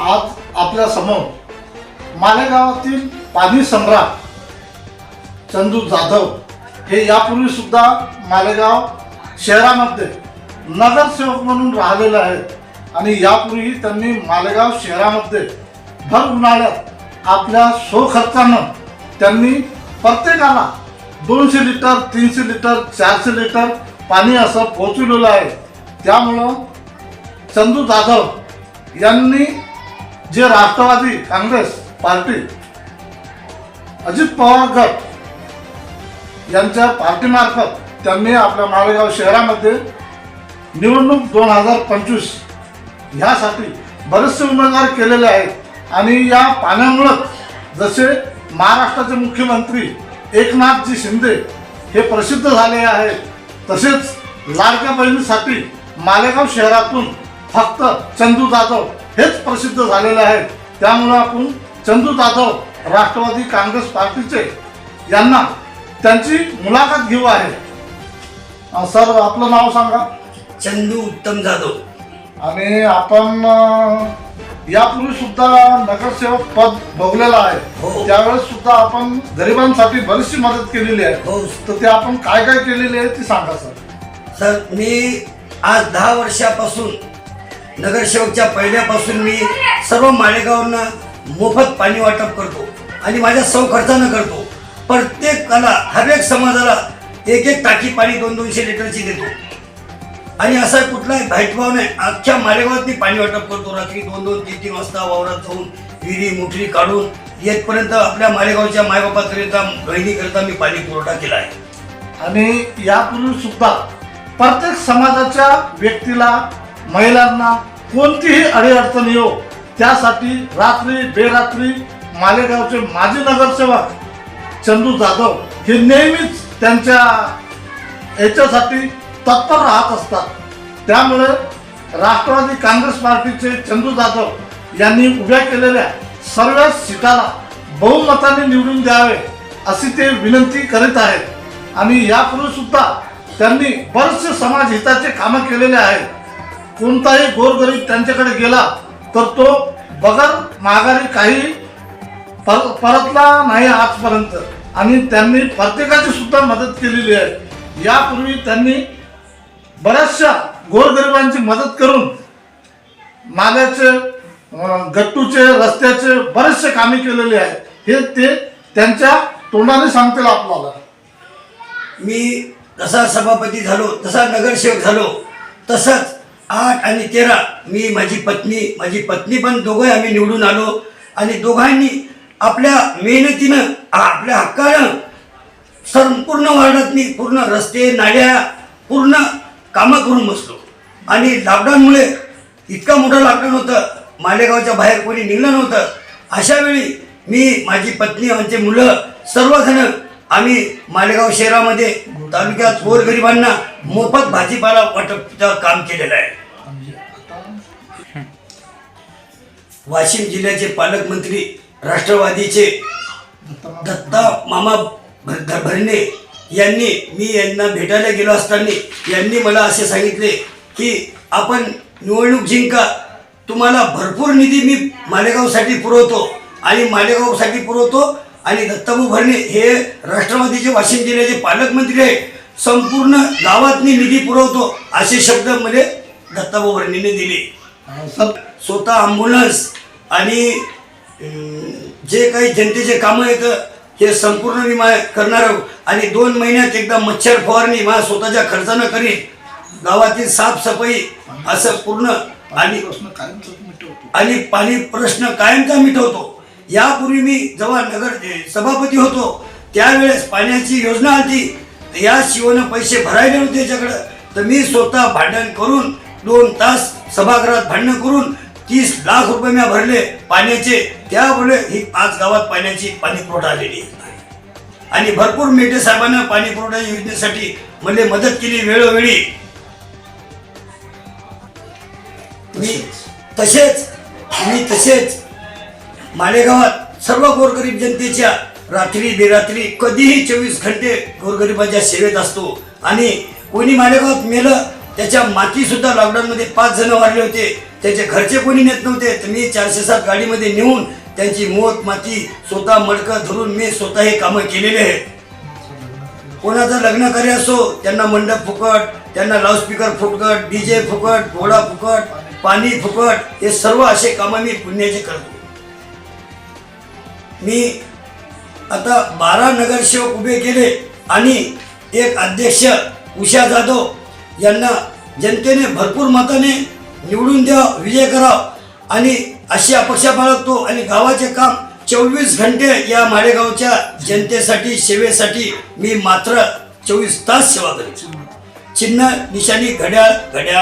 आज आपल्यासमोर मालेगावातील पाणी सम्राट चंदू जाधव हे यापूर्वी सुद्धा मालेगाव शहरामध्ये नगरसेवक म्हणून राहिलेले आहेत. आणि यापूर्वी त्यांनी मालेगाव शहरामध्ये भर उन्हाळ्यात आपल्या स्वखर्चानं त्यांनी प्रत्येकाला दोनशे लिटर तीनशे लिटर चारशे लिटर पाणी असं पोचवलेलं आहे. त्यामुळं चंदू जाधव यांनी जे राष्ट्रवादी काँग्रेस पार्टी अजित पवार गट यांच्या पार्टीमार्फत त्यांनी आपल्या मालेगाव शहरामध्ये निवडणूक दोन हजार पंचवीस ह्यासाठी बरेचसे उमेदवार केलेले आहेत. आणि या पाण्यामुळंच जसे महाराष्ट्राचे मुख्यमंत्री एकनाथजी शिंदे हे प्रसिद्ध झाले आहेत तसेच लाडक्या बहिणीसाठी मालेगाव शहरातून फक्त चंदू जाधव हेच प्रसिद्ध झालेले आहेत. त्यामुळं आपण चंदू जाधव राष्ट्रवादी काँग्रेस पार्टीचे यांना त्यांची मुलाखत घेऊ आहे. सर आपलं नाव सांगा. चंदू उत्तम जाधव. आणि आपण यापूर्वी सुद्धा नगरसेवक पद भोगलेलं आहे. हो. त्यावेळेस सुद्धा आपण गरिबांसाठी बरीचशी मदत केलेली आहे. हो. तर ते आपण काय काय केलेली आहे ती सांगा सर. सर मी आज दहा वर्षापासून नगरसेवकच्या पहिल्यापासून मी सर्व माळेगावांना मोफत पाणी वाटप करतो आणि माझ्या सौ खर्चानं करतो. प्रत्येकाला हर एक समाजाला एक एक टाकी पाणी दोन दोनशे लिटरची देतो. आणि असा कुठलाही भेदभाव नाही. अख्ख्या मालेगावात मी पाणी वाटप करतो. रात्री दोन दोन तीन तीन वाजता वावरात जाऊन विहिरी मुठरी काढून येतपर्यंत आपल्या मालेगावच्या मायबापाकरिता बहिणीकरिता मी पाणी पुरवठा केला आहे. आणि यापूर्वी सुद्धा प्रत्येक समाजाच्या व्यक्तीला महिलांना कोणतीही अडीअडचण येऊ त्यासाठी रात्री बेरात्री मालेगावचे माजी नगरसेवक चंदू जाधव हे नेहमीच त्यांच्या याच्यासाठी तत्पर राहत असतात. त्यामुळे राष्ट्रवादी काँग्रेस पार्टीचे चंदू जाधव यांनी उभ्या केलेल्या सर्व सीटाला बहुमताने निवडून द्यावे अशी ते विनंती करीत आहेत. आणि यापूर्वी सुद्धा त्यांनी बरेचसे समाज हिताचे कामं केलेले आहेत. कोणताही गोरगरीब त्यांच्याकडे गेला तर तो बगर माघारी काही पर परतला नाही आजपर्यंत. आणि त्यांनी प्रत्येकाची सुद्धा मदत केलेली आहे. यापूर्वी त्यांनी बऱ्याचशा गोरगरिबांची मदत करून नाल्याचे गट्टूचे रस्त्याचे बरेचसे कामे केलेले आहेत. हे ते त्यांच्या तोंडाने सांगतील आपल्याला. मी जसा सभापती झालो तसा नगरसेवक झालो तसंच आठ आणि तेरा. मी माझी पत्नी माझी पत्नी पण दोघंही आम्ही निवडून आलो. आणि दोघांनी आपल्या मेहनतीनं आपल्या हक्कानं संपूर्ण वार्डातनी पूर्ण रस्ते नाल्या पूर्ण कामं करून बसलो. आणि लॉकडाऊनमुळे इतका मोठा लॉकडाऊन होतं मालेगावच्या बाहेर कोणी निघलं नव्हतं. अशा वेळी मी माझी पत्नी आमचे मुलं सर्वजण आम्ही मालेगाव शहरामध्ये तालुक्यात गोरगरिबांना मोफत भाजीपाला वाटपचं काम केलेलं आहे. वाशिम जिल्ह्याचे पालकमंत्री राष्ट्रवादीचे दत्ता मामा भरणे यांनी मी यांना भेटायला गेलो असताना यांनी मला असे सांगितले की आपण निवडणूक जिंका. तुम्हाला भरपूर निधी मी मालेगावसाठी पुरवतो आणि मालेगावसाठी पुरवतो आणि दत्ताभाऊ भरणे हे राष्ट्रवादीचे वाशिम जिल्ह्याचे पालकमंत्री आहेत. संपूर्ण गावातनी निधी पुरवतो असे शब्द मला दत्ताभाऊ भरणेने दिले. स्वतः अम्ब्युलन्स आणि जे काही जनतेचे कामं येतं हे संपूर्ण मी मा करणार आहोत आणि दोन महिन्यात एकदा मच्छर फवारणी माझ्या स्वतःच्या खर्चानं करीन. गावातील साफसफाई असं पूर्ण आणि आणि पाणी प्रश्न कायमचा मिटवतो. यापूर्वी मी जेव्हा नगर सभापती होतो त्यावेळेस पाण्याची योजना आली या शिवनं पैसे भरायले होते त्याच्याकडं तर मी स्वतः भांडण करून दोन तास सभागृहात भांडणं करून तीस लाख रुपये मी भरले पाण्याचे. त्यामुळे ही आज गावात पाण्याची पाणी पुरवठा आलेली आणि भरपूर मेटे साहेबांना पाणी पुरवठा योजनेसाठी मला मदत केली वेळोवेळी. मी तसेच मी तसेच मालेगावात सर्व गोरगरीब जनतेच्या रात्री बेरात्री कधीही चोवीस घंटे गोरगरिबाच्या सेवेत असतो. आणि कोणी मालेगावात मेलं त्याच्या माती सुद्धा लॉकडाऊनमध्ये पाच जण वारले होते. त्याचे घरचे कोणी नेत नव्हते. तर मी चारशे सात गाडीमध्ये नेऊन त्यांची मोत माती स्वतः मडकं धरून मी स्वतः हे कामं केलेले आहेत. कोणाचं लग्न करे असो त्यांना मंडप फुकट त्यांना लाऊडस्पीकर फुकट डीजे फुकट घोडा फुकट पाणी फुकट हे सर्व असे कामं मी पुण्याचे करतो. मी आता बारा नगरसेवक उभे केले आणि एक अध्यक्ष उषा जाधव यांना जनतेने भरपूर मताने निवडून द्या विजय करा. आणि अशी अपेक्षा बाळगतो आणि गावाचे काम चोवीस घंटे या माळेगावच्या जनतेसाठी सेवेसाठी मी मात्र चोवीस तास सेवा करेन चिन्ह निशाणी घड्याळ घड्याळ.